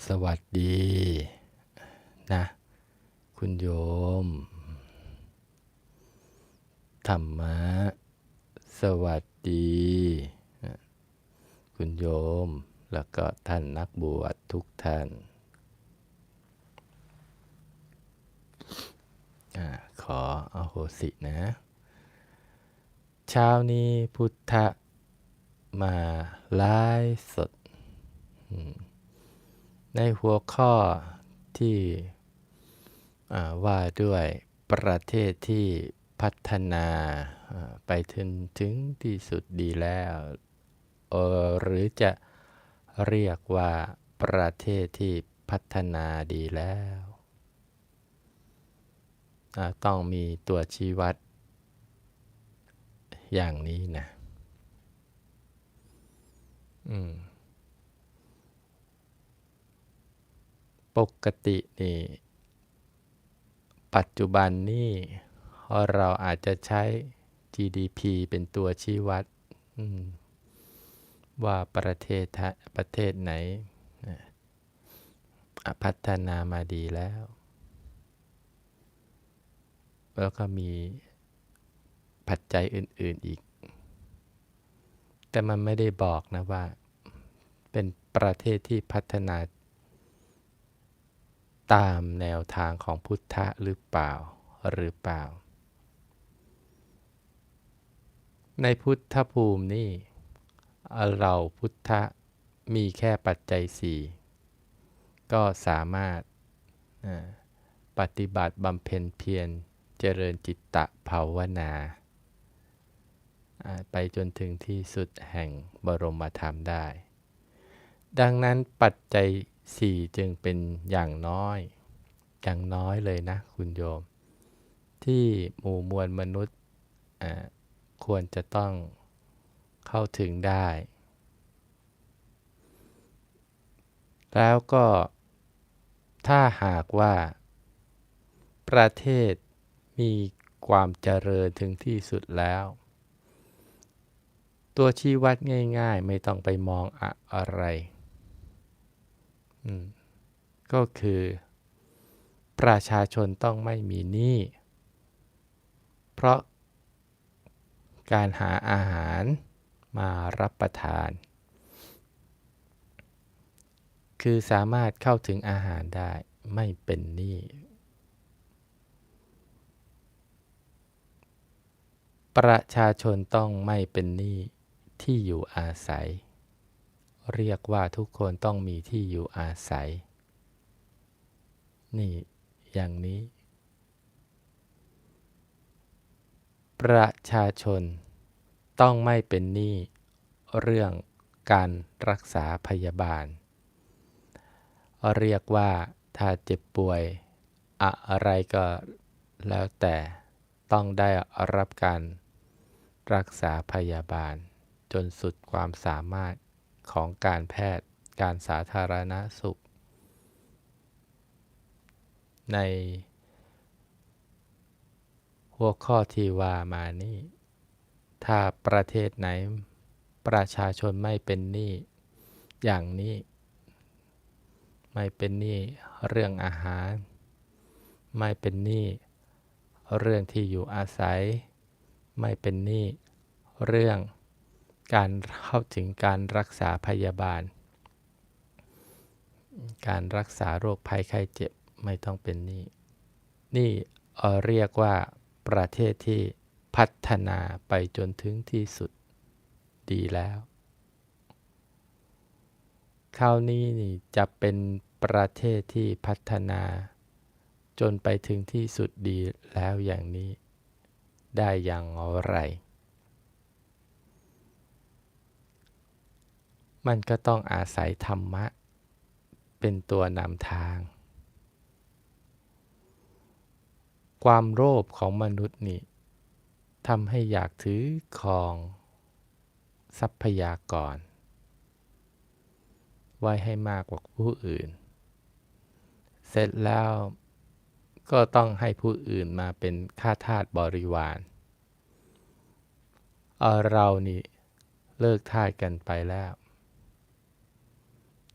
สวัสดีนะ คุณโยม ธรรมะ สวัสดี คุณโยม แล้วก็ท่านนักบวชทุกท่านอขออโหสินะ เช้านี้พุทธมาไลฟ์สด อืม ในหัวข้อที่ว่าด้วยประเทศที่พัฒนาไปถึงถึงที่สุดดีแล้ว หรือจะเรียกว่าประเทศที่พัฒนาดีแล้ว ต้องมีตัวชี้วัด อย่างนี้นะ อืม ปกตินี่ ปัจจุบันนี่ เราอาจจะใช้ GDP เป็นตัวชี้วัด ว่าประเทศประเทศไหน พัฒนามาดีแล้ว แล้วก็มีปัจจัยอื่น ๆอีก แต่มันไม่ได้บอกนะว่า เป็นประเทศที่พัฒนา ตามแนวทางของพุทธะหรือเปล่าหรือเปล่า ในพุทธภูมินี่เราพุทธะมีแค่ปัจจัยสี่ก็สามารถปฏิบัติบำเพ็ญเพียรเจริญจิตตะภาวนา ไปจนถึงที่สุดแห่งบรมธรรมได้ ดังนั้นปัจจัย สี่จึงเป็นอย่างน้อย อย่างน้อยเลยนะคุณโยม ที่หมู่มวลมนุษย์ควรจะต้องเข้าถึงได้ แล้วก็ถ้าหากว่า ประเทศมีความเจริญถึงที่สุดแล้ว ตัวชี้วัดง่าย ๆ ไม่ต้องไปมองอะอะไร ก็คือ ประชาชนต้องไม่มีหนี้ เพราะการหาอาหารมารับประทาน คือสามารถเข้าถึงอาหารได้ไม่เป็นหนี้ ประชาชนต้องไม่เป็นหนี้ที่อยู่อาศัย เรียกว่าทุกคนต้องมีที่อยู่อาศัย นี่อย่างนี้ ประชาชนต้องไม่เป็นหนี้เรื่องการรักษาพยาบาล เรียกว่าถ้าเจ็บป่วย อะไรก็แล้วแต่ต้องได้รับการรักษาพยาบาลจนสุดความสามารถ ของการแพทย์การสาธารณสุข ในหัวข้อที่ว่ามานี่ถ้าประเทศไหนประชาชนไม่เป็นหนี้อย่างนี้ ไม่เป็นหนี้เรื่องอาหาร ไม่เป็นหนี้เรื่องที่อยู่อาศัย ไม่เป็นหนี้เรื่อง การเข้าถึงการรักษาพยาบาล การรักษาโรคภัยไข้เจ็บไม่ต้องเป็นหนี้นี่เอ่อเรียกว่าประเทศที่พัฒนาไปจนถึงที่สุดดีแล้วคราวนี้นี่จะเป็นประเทศที่พัฒนา จนไปถึงที่สุดดีแล้วอย่างนี้ ได้อย่างไร มันก็ต้องอาศัยธรรมะ เป็นตัวนำทาง ความโลภของมนุษย์นี่ทำให้อยากถือครอง ทรัพยากร ไว้ให้มากกว่าผู้อื่น เสร็จแล้วก็ต้องให้ผู้อื่นมาเป็นข้าทาสบริวารเออเรานี่เลิกทาสกันไปแล้ว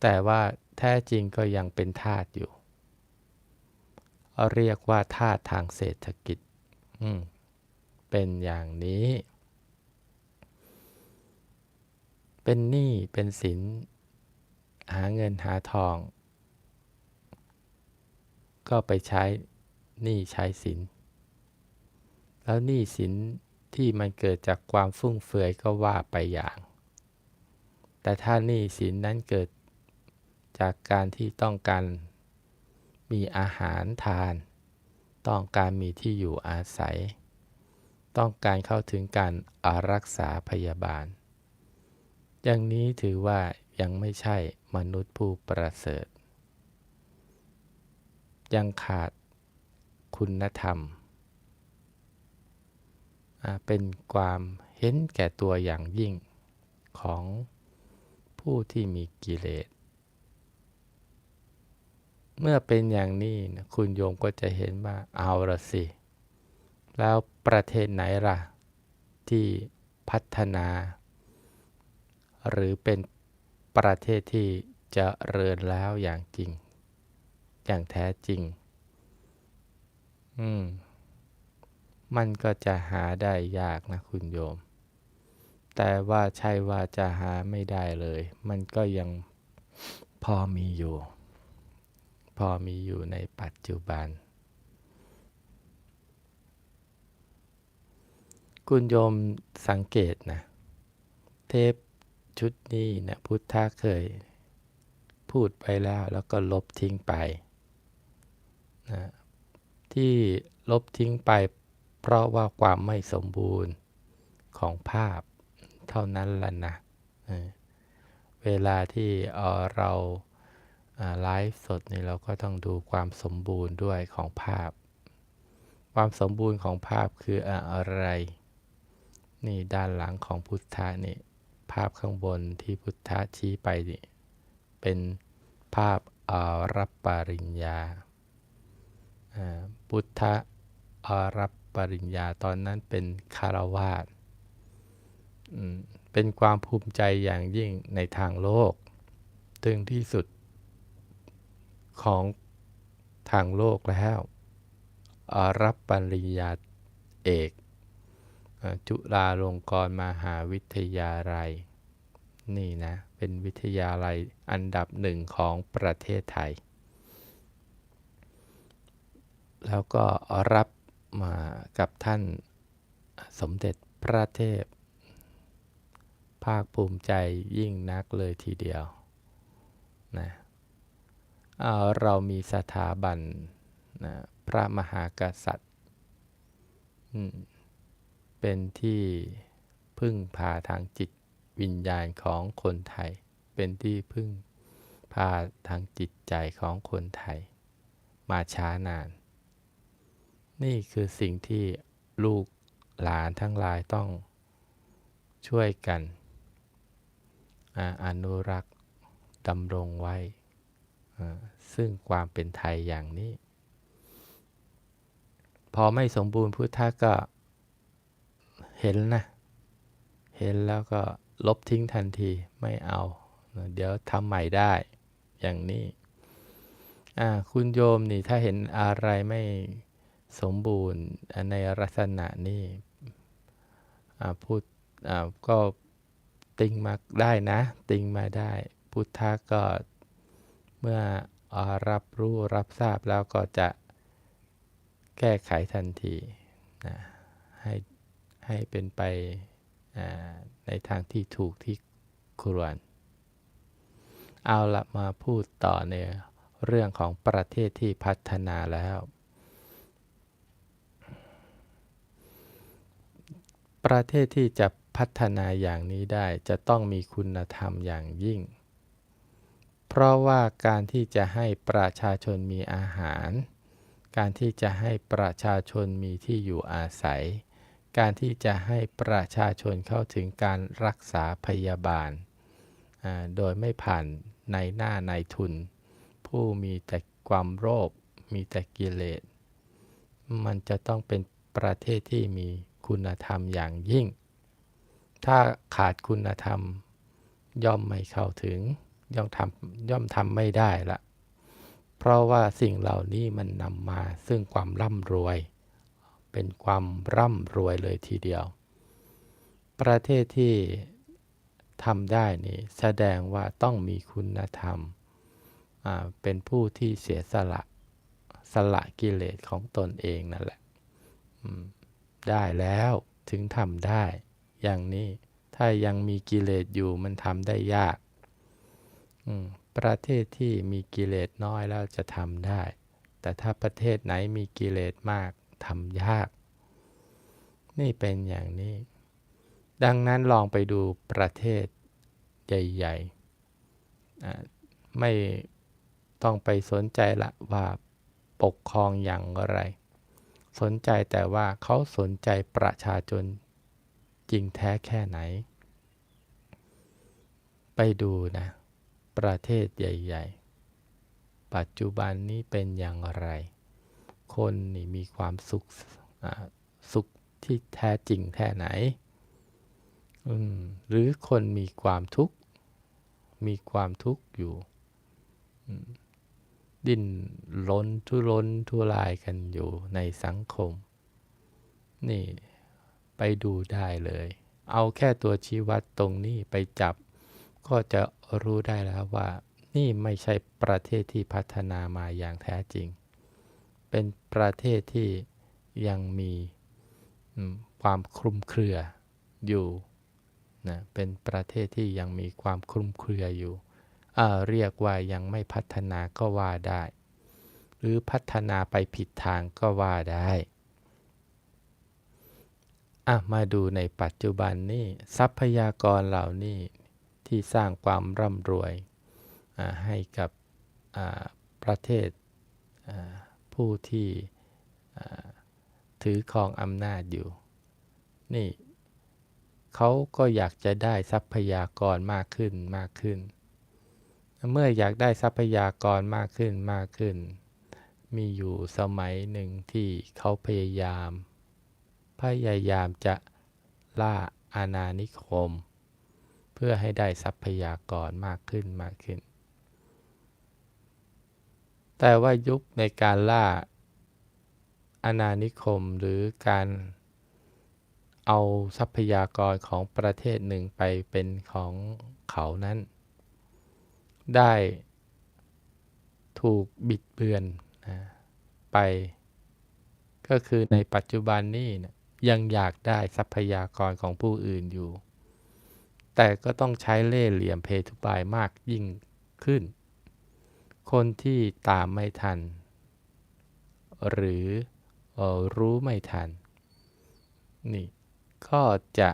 แต่ว่าแท้จริงก็ยังเป็นทาสอยู่ เรียกว่าทาสทางเศรษฐกิจเป็นอย่างนี้ เป็นหนี้เป็นสิน หาเงินหาทอง ก็ไปใช้หนี้ใช้สิน แล้วหนี้สินที่มันเกิดจากความฟุ่มเฟือยก็ว่าไปอย่าง แต่ถ้าหนี้สินนั้นเกิด จากการที่ต้องการมีอาหารทาน ต้องการมีที่อยู่อาศัย ต้องการเข้าถึงการอารักษาพยาบาล อย่างนี้ถือว่ายังไม่ใช่มนุษย์ผู้ประเสริฐ ยังขาดคุณธรรม เป็นความเห็นแก่ตัวอย่างยิ่งของผู้ที่มีกิเลส เมื่อเป็นอย่างนี้นะคุณโยมก็จะเห็นว่าเอาละสิ แล้วประเทศไหนล่ะ ที่พัฒนา หรือเป็นประเทศที่จะเริญแล้วอย่างจริง อย่างแท้จริง อืม มันก็จะหาได้ยากนะคุณโยม แต่ว่าใช่ว่าจะหาไม่ได้เลย มันก็ยังพอมีอยู่ พอมีอยู่ในปัจจุบัน คุณโยมสังเกตนะ เทปชุดนี้นะพุทธะเคยพูดไปแล้วแล้วก็ลบทิ้งไปนะที่ลบทิ้งไป เพราะว่าความไม่สมบูรณ์ของภาพเท่านั้นละนะ เวลาที่เรา ไลฟ์สดนี่เราก็ต้องดูความสมบูรณ์ด้วยของภาพ ความสมบูรณ์ของภาพคืออะไร นี่ด้านหลังของพุทธะนี่ภาพข้างบนที่พุทธะชี้ไปนี่เป็นภาพอารับปริญญาพุทธะอารับปริญญาตอนนั้นเป็นคารวาสเป็นความภูมิใจอย่างยิ่งในทางโลก ถึงที่สุด ของทางโลกแล้ว รับปริญญาเอก จุฬาลงกรณ์มหาวิทยาลัย นี่นะ เป็นวิทยาลัยอันดับหนึ่งของประเทศไทย แล้วก็รับมากับท่านสมเด็จพระเทพ ภาคภูมิใจยิ่งนักเลยทีเดียวนะ เรามีสถาบันนะพระมหากษัตริย์ เป็นที่พึ่งพาทางจิตวิญญาณของคนไทย เป็นที่พึ่งพาทางจิตใจของคนไทย มาช้านาน นี่คือสิ่งที่ลูกหลานทั้งหลายต้องช่วยกันอนุรักษ์ดำรงไว้ ซึ่งความเป็นไทยอย่างนี้ พอไม่สมบูรณ์พุทธะก็เห็นนะ เห็นแล้วก็ลบทิ้งทันทีไม่เอา เดี๋ยวทำใหม่ได้อย่างนี้คุณโยมนี่ถ้าเห็นอะไรไม่สมบูรณ์ในลักษณะนี้พูดก็ติงมาได้นะ ติงมาได้ พุทธะก็ มื่อรับรู้รับทราบแล้วก็จะแก้ไขทันทีนะให้ให้เป็นไปในทางที่ถูกที่ควร เอาละมาพูดต่อในเรื่องของประเทศที่พัฒนาแล้ว ประเทศที่จะพัฒนาอย่างนี้ได้จะต้องมีคุณธรรมอย่างยิ่ง พราะว่าการที่จะให้ประชาชนมีอาหาร การที่จะให้ประชาชนมีที่อยู่อาศัย การที่จะให้ประชาชนเข้าถึงการรักษาพยาบาล โดยไม่ผ่านในหน้าในทุน ผู้มีแต่ความโรค มีแต่กิเลส มันจะต้องเป็นประเทศที่มีคุณธรรมอย่างยิ่ง ถ้าขาดคุณธรรมย่อมไม่เข้าถึง ย่อมทำย่อมทำไม่ได้ละเพราะว่าสิ่งเหล่านี้มันนำมาซึ่งความร่ำรวย เป็นความร่ำรวยเลยทีเดียว ประเทศที่ทำได้นี่แสดงว่าต้องมีคุณธรรม เป็นผู้ที่เสียสละสละกิเลสของตนเองนั่นแหละได้แล้วถึงทำได้ อย่างนี้ถ้ายังมีกิเลสอยู่มันทำได้ยาก ประเทศที่มีกิเลสน้อยแล้วจะทำได้ แต่ถ้าประเทศไหนมีกิเลสมากทำยาก นี่เป็นอย่างนี้ ดังนั้นลองไปดูประเทศใหญ่ๆ ไม่ต้องไปสนใจละว่าปกครองอย่างไร สนใจแต่ว่าเขาสนใจประชาชนจริงแท้แค่ไหน ไปดูนะ ประเทศใหญ่ ๆ ปัจจุบันนี้เป็นอย่างไร คนนี่มีความสุขสุขที่แท้จริงแค่ไหน หรือคนมีความทุกข์ มีความทุกข์อยู่ ดิ้นรนทุรนทุรายกันอยู่ในสังคม นี่ไปดูได้เลย เอาแค่ตัวชี้วัดตรงนี้ไปจับ ก็จะรู้ได้แล้วว่านี่ไม่ใช่ประเทศที่พัฒนามาอย่างแท้จริง เป็นประเทศที่ยังมีความคลุมเครืออยู่นะเป็นประเทศที่ยังมีความคลุมเครืออยู่อ่าเรียกว่ายังไม่พัฒนาก็ว่าได้ หรือพัฒนาไปผิดทางก็ว่าได้มาดูในปัจจุบันนี่ทรัพยากรเหล่านี้ ที่สร้างความร่ำรวยให้กับประเทศผู้ที่ถือครองอำนาจอยู่ นี่เขาก็อยากจะได้ทรัพยากรมากขึ้นมากขึ้น เมื่ออยากได้ทรัพยากรมากขึ้นมากขึ้น มีอยู่สมัยหนึ่งที่เขาพยายาม พยายามจะล่าอาณานิคม เพื่อให้ได้ทรัพยากรมากขึ้นมากขึ้น แต่ว่ายุคในการล่าอาณานิคมหรือการเอาทรัพยากรของประเทศหนึ่งไปเป็นของเขานั้น ได้ถูกบิดเบือนนะไป ก็คือในปัจจุบันนี้นะยังอยากได้ทรัพยากรของผู้อื่นอยู่ แต่ก็ต้องใช้เล่ห์เหลี่ยมเพทุบายมากยิ่งขึ้น คนที่ตามไม่ทัน หรืออรู้ไม่ทัน นี่ก็จะ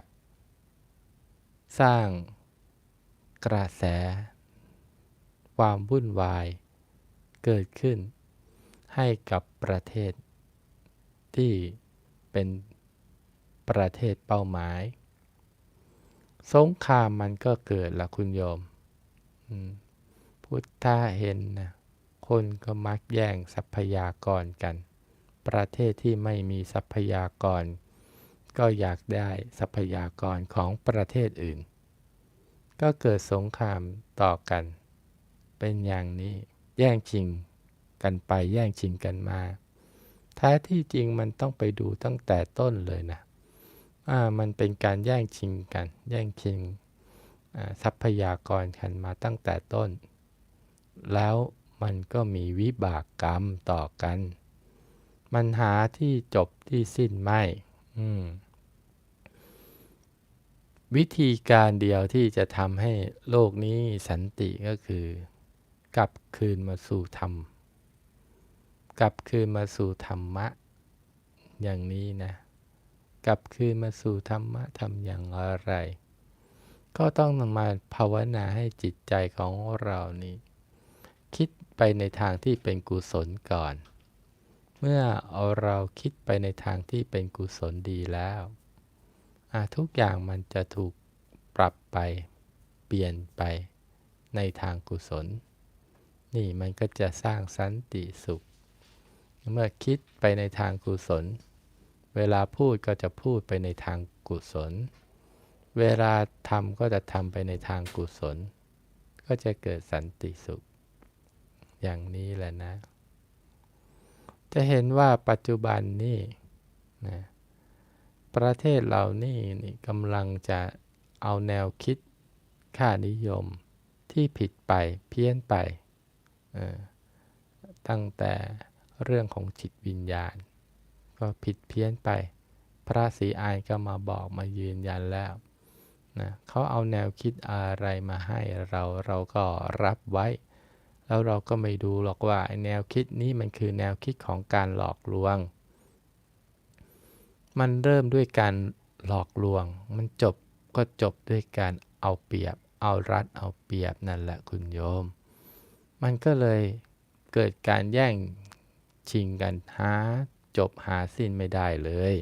สร้างกระแส ความวุ่นวาย เกิดขึ้น ให้กับประเทศที่เป็นประเทศเป้าหมาย สงครามมันก็เกิดละคุณโยมพุทธะเห็นนะคนก็มักแย่งทรัพยากรกัน ประเทศที่ไม่มีทรัพยากร ก็อยากได้ทรัพยากรของประเทศอื่น ก็เกิดสงครามต่อกัน เป็นอย่างนี้แย่งชิงกันไปแย่งชิงกันมาแท้ที่จริงมันต้องไปดูตั้งแต่ต้นเลยนะ มันเป็นการแย่งชิงกัน แย่งชิงทรัพยากรกันมาตั้งแต่ต้น แล้วมันก็มีวิบากกรรมต่อกัน มันหาที่จบที่สิ้นไม่มวิธีการเดียวที่จะทำให้โลกนี้สันติก็คือกลับคืนมาสู่ธรรม กลับคืนมาสู่ธรรมะ อย่างนี้นะ กลับคืนมาสู่ธรรมะทำอย่างไร ก็ต้องมาภาวนาให้จิตใจของเรานี่คิดไปในทางที่เป็นกุศลก่อน เมื่อเราคิดไปในทางที่เป็นกุศลดีแล้วทุกอย่างมันจะถูกปรับไป เปลี่ยนไปในทางกุศล นี่มันก็จะสร้างสันติสุข เมื่อคิดไปในทางกุศล เวลาพูดก็จะพูดไปในทางกุศล เวลาทำก็จะทำไปในทางกุศล ก็จะเกิดสันติสุข อย่างนี้แหละนะ จะเห็นว่าปัจจุบันนี่นะประเทศเรานี่นี่กำลังจะเอาแนวคิดค่านิยมที่ผิดไปเพี้ยนไปตั้งแต่เรื่องของจิตวิญญาณ ก็ผิดเพี้ยนไป พระศรีอานก็มาบอกมายืนยันแล้วนะเขาเอาแนวคิดอะไรมาให้เราเราก็รับไว้ แล้วเราก็ไม่ดูหรอกว่าแนวคิดนี้มันคือแนวคิดของการหลอกลวง มันเริ่มด้วยการหลอกลวง มันจบก็จบด้วยการเอาเปรียบ เอารัดเอาเปรียบนั่นแหละคุณโยม มันก็เลยเกิดการแย่งชิงกันหา จบหาสิ้นไม่ได้เลย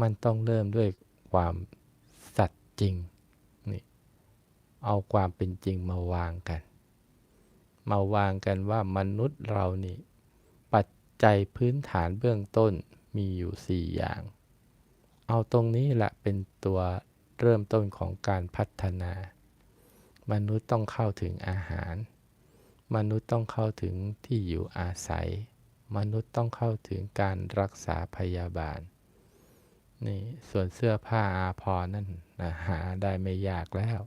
มันต้องเริ่มด้วยความสัตย์จริงนี่เอาความเป็นจริงมาวางกัน มาวางกันว่ามนุษย์เรานี่ ปัจจัยพื้นฐานเบื้องต้นมีอยู่สี่อย่าง เอาตรงนี้แหละเป็นตัวเริ่มต้นของการพัฒนา มนุษย์ต้องเข้าถึงอาหาร มนุษย์ต้องเข้าถึงที่อยู่อาศัย มนุษย์ต้องเข้าถึงการรักษาพยาบาล นี่ส่วนเสื้อผ้าอาภรณ์นั่นนะหาได้ไม่ยากแล้ว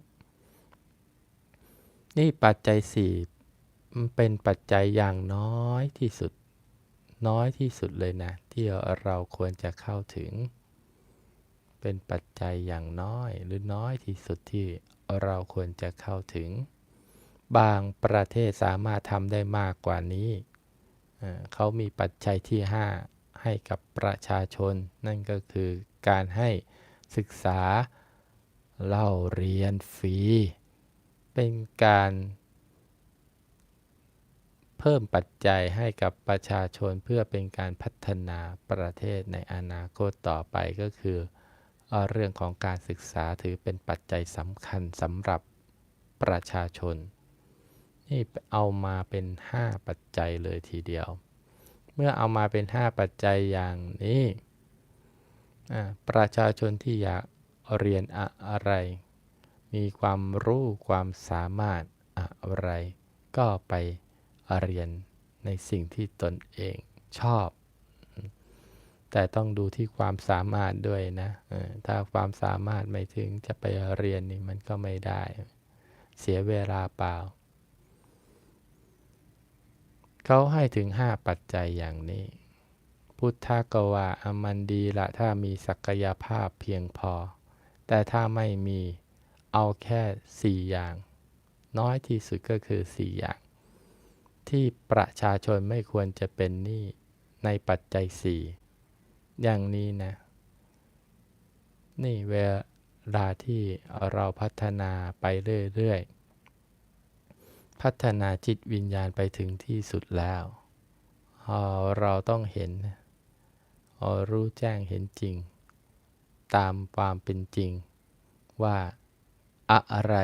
นี่ปัจจัยสี่มันเป็นปัจจัยอย่างน้อยที่สุด น้อยที่สุดเลยนะ ที่เราควรจะเข้าถึง เป็นปัจจัยอย่างน้อยหรือน้อยที่สุดที่เราควรจะเข้าถึง บางประเทศสามารถทำได้มากกว่านี้ เขามีปัจจัยที่ 5 ให้กับประชาชน นั่นก็คือการให้ศึกษาเล่าเรียนฟรี เป็นการเพิ่มปัจจัยให้กับประชาชนเพื่อเป็นการพัฒนาประเทศในอนาคตต่อไปก็คือเรื่องของการศึกษาถือเป็นปัจจัยสำคัญสำหรับประชาชน นี่เอามาเป็น 5 ปัจจัยเลยทีเดียว เมื่อเอามาเป็น 5 ปัจจัยอย่างนี้ ประชาชนที่อยากเรียนอะไร มีความรู้ความสามารถอะไร ก็ไปเรียนในสิ่งที่ตนเองชอบ แต่ต้องดูที่ความสามารถด้วยนะถ้าความสามารถไม่ถึงจะไปเรียนนี่มันก็ไม่ได้ เสียเวลาเปล่า เขาให้ถึงห้าปัจจัยอย่างนี้ พุทธกว่าอมันดีละถ้ามีศักยภาพเพียงพอ แต่ถ้าไม่มีเอาแค่สี่อย่าง น้อยที่สุดก็คือสี่อย่าง ที่ประชาชนไม่ควรจะเป็นหนี้ในปัจจัยสี่อย่างนี้นะ นี่เวลาที่เราพัฒนาไปเรื่อยๆ พัฒนาจิตวิญญาณไปถึงที่สุดแล้ว เราต้องเห็น รู้แจ้งเห็นจริง ตามความเป็นจริง ว่าอะไร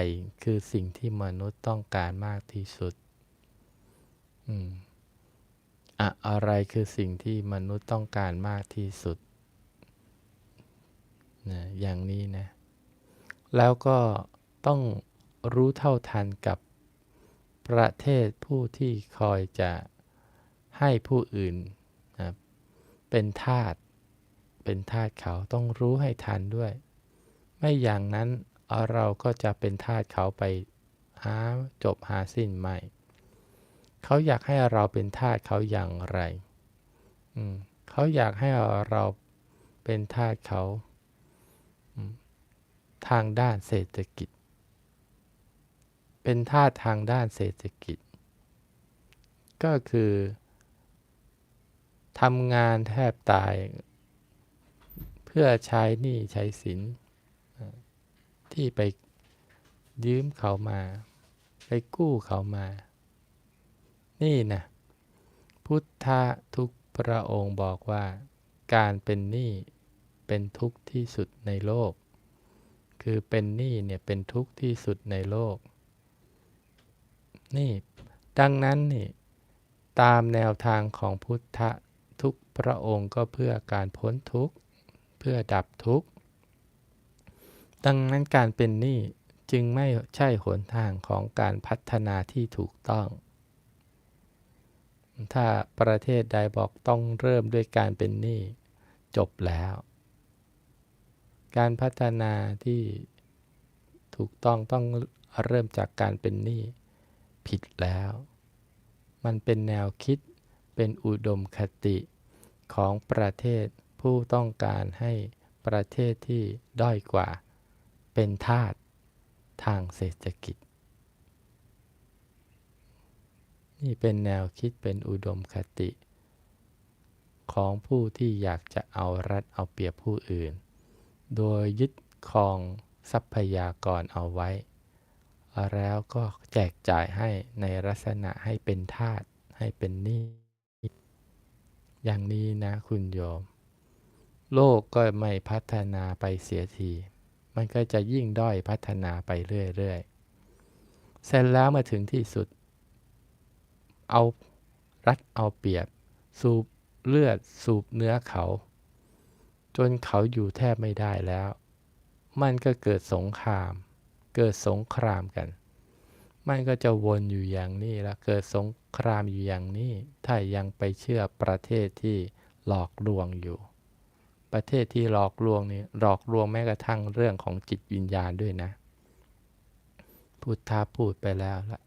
คือสิ่งที่มนุษย์ต้องการมากที่สุดอะไรคือสิ่งที่มนุษย์ต้องการมากที่สุดนะอย่างนี้นะ แล้วก็ต้องรู้เท่าทันกับ ประเทศผู้ที่คอยจะให้ผู้อื่นนะเป็นทาสเป็นทาสเขาต้องรู้ให้ทันด้วย ไม่อย่างนั้นเราก็จะเป็นทาสเขาไปหาจบหาสิ้นไม่ เขาอยากให้เราเป็นทาสเขาอย่างไรเขาอยากให้เราเป็นทาสเขาทางด้านเศรษฐกิจ เป็นท่าทางด้านเศรษฐกิจ ก็คือทำงานแทบตาย เพื่อใช้หนี้ใช้สิน ที่ไปยืมเขามา ไปกู้เขามา นี่นะพุทธะทุกพระองค์บอกว่าการเป็นหนี้เป็นทุกข์ที่สุดในโลก คือเป็นหนี้เนี่ยเป็นทุกข์ที่สุดในโลก นี่ ดังนั้นนี่ตามแนวทางของพุทธะทุกพระองค์ก็เพื่อการพ้นทุกข์ เพื่อดับทุกข์ ดังนั้นการเป็นหนี้จึงไม่ใช่หนทางของการพัฒนาที่ถูกต้อง ถ้าประเทศใดบอกต้องเริ่มด้วยการเป็นหนี้จบแล้ว การพัฒนาที่ถูกต้องต้องเริ่มจากการเป็นหนี้ ผิดแล้ว มันเป็นแนวคิดเป็นอุดมคติของประเทศผู้ต้องการให้ประเทศที่ด้อยกว่า เป็นทาสทางเศรษฐกิจ นี่เป็นแนวคิดเป็นอุดมคติ ของผู้ที่อยากจะเอารัดเอาเปรียบผู้อื่น โดยยึดครองทรัพยากรเอาไว้ แล้วก็แจกจ่ายให้ในลักษณะให้เป็นทาสให้เป็นหนี้อย่างนี้นะคุณโยม โลกก็ไม่พัฒนาไปเสียที มันก็จะยิ่งด้อยพัฒนาไปเรื่อยๆเสร็จแล้วมาถึงที่สุด เอารัดเอาเปรียบ สูบเลือดสูบเนื้อเขา จนเขาอยู่แทบไม่ได้แล้ว มันก็เกิดสงคราม เกิดสงครามกัน มันก็จะวนอยู่อย่างนี้แล้วเกิดสงครามอยู่อย่างนี้ ถ้ายังไปเชื่อประเทศที่หลอกลวงอยู่ ประเทศที่หลอกลวงนี่หลอกลวงแม้กระทั่งเรื่องของจิตวิญญาณด้วยนะ พุทธาพูดไปแล้วละ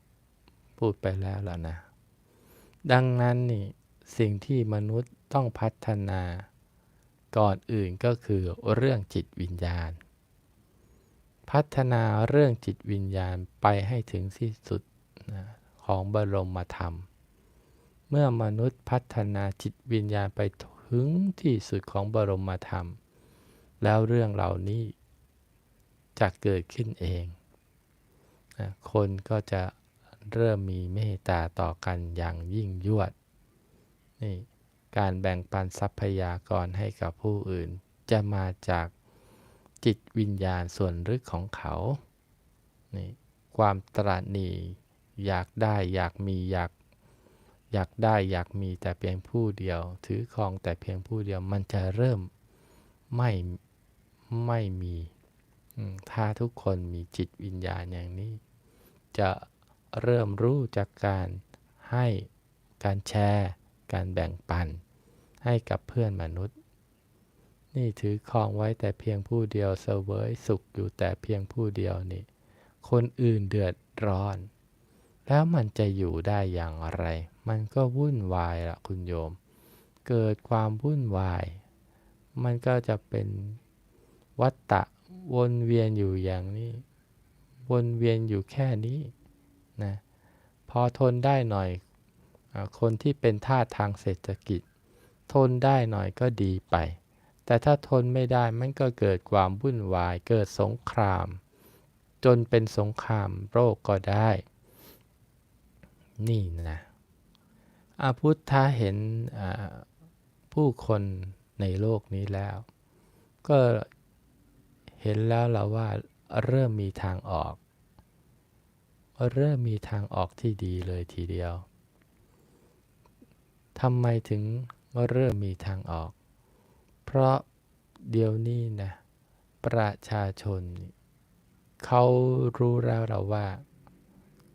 พูดไปแล้วแล้วนะ ดังนั้นนี่สิ่งที่มนุษย์ต้องพัฒนาก่อนอื่นก็คือเรื่องจิตวิญญาณ พัฒนาเรื่องจิตวิญญาณไปให้ถึงที่สุดนะของบรมธรรม เมื่อมนุษย์พัฒนาจิตวิญญาณไปถึงที่สุดของบรมธรรม แล้วเรื่องเหล่านี้จะเกิดขึ้นเองนะคนก็จะเริ่มมีเมตตาต่อกันอย่างยิ่งยวด นี่การแบ่งปันทรัพยากรให้กับผู้อื่นจะมาจาก จิตวิญญาณส่วนลึกของเขานี่ความตระหนี่อยากได้อยากมีอยากอยากได้อยากมีแต่เพียงผู้เดียว ถือครองแต่เพียงผู้เดียวมันจะเริ่มไม่ไม่มีถ้าทุกคนมีจิตวิญญาณอย่างนี้ จะเริ่มรู้จากการให้การแชร์ การแบ่งปัน ให้กับเพื่อนมนุษย์ นี่ถือครองไว้แต่เพียงผู้เดียวเสวยสุขอยู่แต่เพียงผู้เดียวนี่ คนอื่นเดือดร้อน แล้วมันจะอยู่ได้อย่างไร มันก็วุ่นวายละคุณโยม เกิดความวุ่นวาย มันก็จะเป็นวัฏฏะวนเวียนอยู่อย่างนี้ วนเวียนอยู่แค่นี้นะพอทนได้หน่อยคนที่เป็นทาทางเศรษฐกิจ ทนได้หน่อยก็ดีไป แต่ถ้าทนไม่ได้มันก็เกิดความวุ่นวาย เกิดสงคราม จนเป็นสงครามโรคก็ได้ นี่นะอาพุทธะเห็นผู้คนในโลกนี้แล้ว ก็เห็นแล้วเราว่าเริ่มมีทางออก เริ่มมีทางออกที่ดีเลยทีเดียวทำไมถึงเริ่มมีทางออก ราะเดี๋ยวนี้นะ ประชาชน เขารู้แล้วเราว่า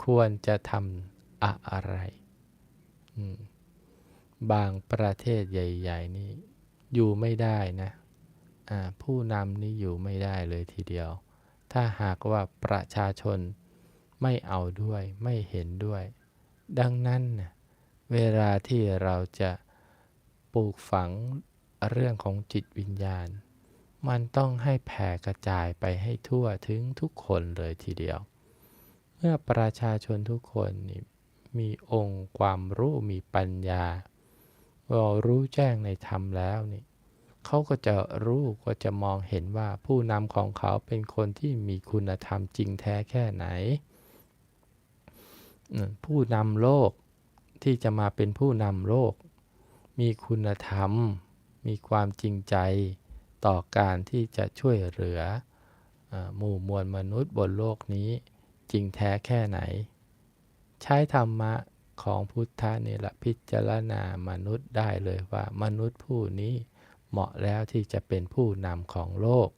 ควรจะทำอะไร บางประเทศใหญ่ ๆ นี่ อยู่ไม่ได้นะผู้นำนี่อยู่ไม่ได้เลยทีเดียว ถ้าหากว่าประชาชนไม่เอาด้วยไม่เห็นด้วย ดังนั้น เวลาที่เราจะปลูกฝัง เรื่องของจิตวิญญาณ มันต้องให้แผ่กระจายไปให้ทั่วถึงทุกคนเลยทีเดียว เมื่อประชาชนทุกคนนี่มีองค์ความรู้มีปัญญาเรารู้แจ้งในธรรมแล้วนี่เขาก็จะรู้ก็จะมองเห็นว่าผู้นำของเขาเป็นคนที่มีคุณธรรมจริงแท้แค่ไหน ผู้นำโลกที่จะมาเป็นผู้นำโลก มีคุณธรรม มีความจริงใจต่อการที่จะช่วยเหลือหมู่มวลมนุษย์บนโลกนี้จริงแท้แค่ไหน ใช้ธรรมะของพุทธะนี่แหละพิจารณามนุษย์ได้เลยว่ามนุษย์ผู้นี้เหมาะแล้วที่จะเป็นผู้นำของโลก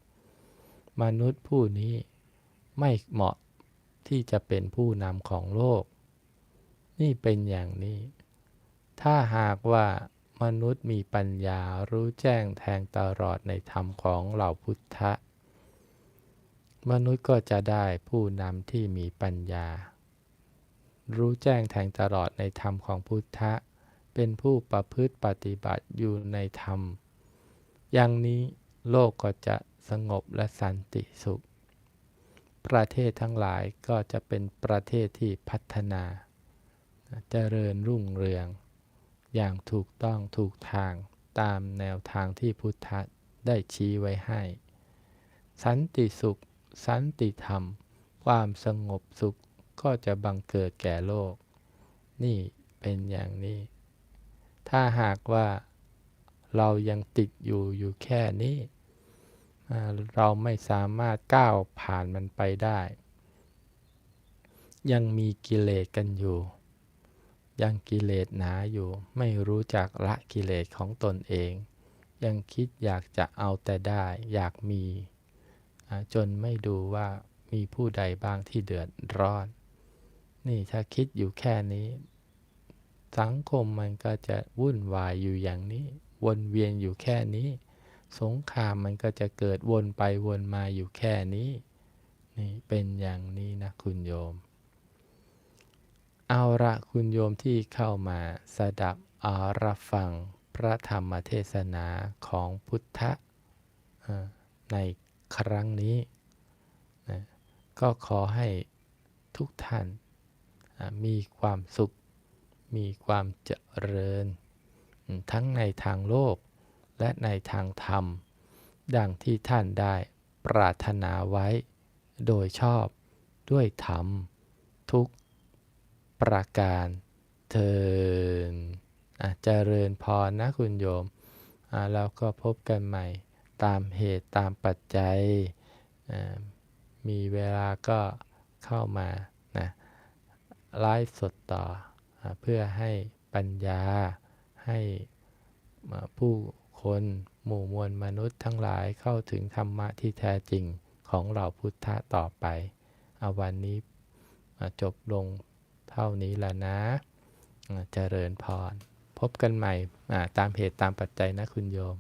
มนุษย์ผู้นี้ไม่เหมาะที่จะเป็นผู้นำของโลก นี่เป็นอย่างนี้ ถ้าหากว่า มนุษย์มีปัญญารู้แจ้งแทงตลอดในธรรมของเหล่าพุทธะ มนุษย์ก็จะได้ผู้นำที่มีปัญญา รู้แจ้งแทงตลอดในธรรมของพุทธะ เป็นผู้ประพฤติปฏิบัติอยู่ในธรรม อย่างนี้โลกก็จะสงบและสันติสุข ประเทศทั้งหลายก็จะเป็นประเทศที่พัฒนาเจริญรุ่งเรือง อย่างถูกต้องถูกทางตามแนวทางที่พุทธะได้ชี้ไว้ให้ สันติสุข สันติธรรม ความสงบสุขก็จะบังเกิดแก่โลก นี่เป็นอย่างนี้ ถ้าหากว่าเรายังติดอยู่อยู่แค่นี้ เราไม่สามารถก้าวผ่านมันไปได้ ยังมีกิเลสกันอยู่ ยังกิเลสหนาอยู่ ไม่รู้จักละกิเลสของตนเอง ยังคิดอยากจะเอาแต่ได้อยากมี จนไม่ดูว่ามีผู้ใดบ้างที่เดือดร้อน นี่ถ้าคิดอยู่แค่นี้ สังคมมันก็จะวุ่นวายอยู่อย่างนี้ วนเวียนอยู่แค่นี้ สงครามมันก็จะเกิดวนไปวนมาอยู่แค่นี้ นี่เป็นอย่างนี้นะคุณโยม เอาละคุณโยมที่เข้ามาสดับอารับฟังพระธรรมเทศนาของพุทธะในครั้งนี้นะก็ขอให้ทุกท่านมีความสุข มีความเจริญ ทั้งในทางโลกและในทางธรรม ดังที่ท่านได้ปรารถนาไว้ โดยชอบด้วยธรรมทุก ประการเทินเจริญพรนะคุณโยมแล้วก็พบกันใหม่ตามเหตุตามปัจจัย มีเวลาก็เข้ามานะไลฟ์สดต่อเพื่อให้ปัญญาให้ผู้คนหมู่มวลมนุษย์ทั้งหลายเข้าถึงธรรมะที่แท้จริงของเราพุทธะต่อไป เอาวันนี้จบลง เท่านี้แล้วนะเจริญพร พบกันใหม่ตามเหตุตามปัจจัยนะคุณโยม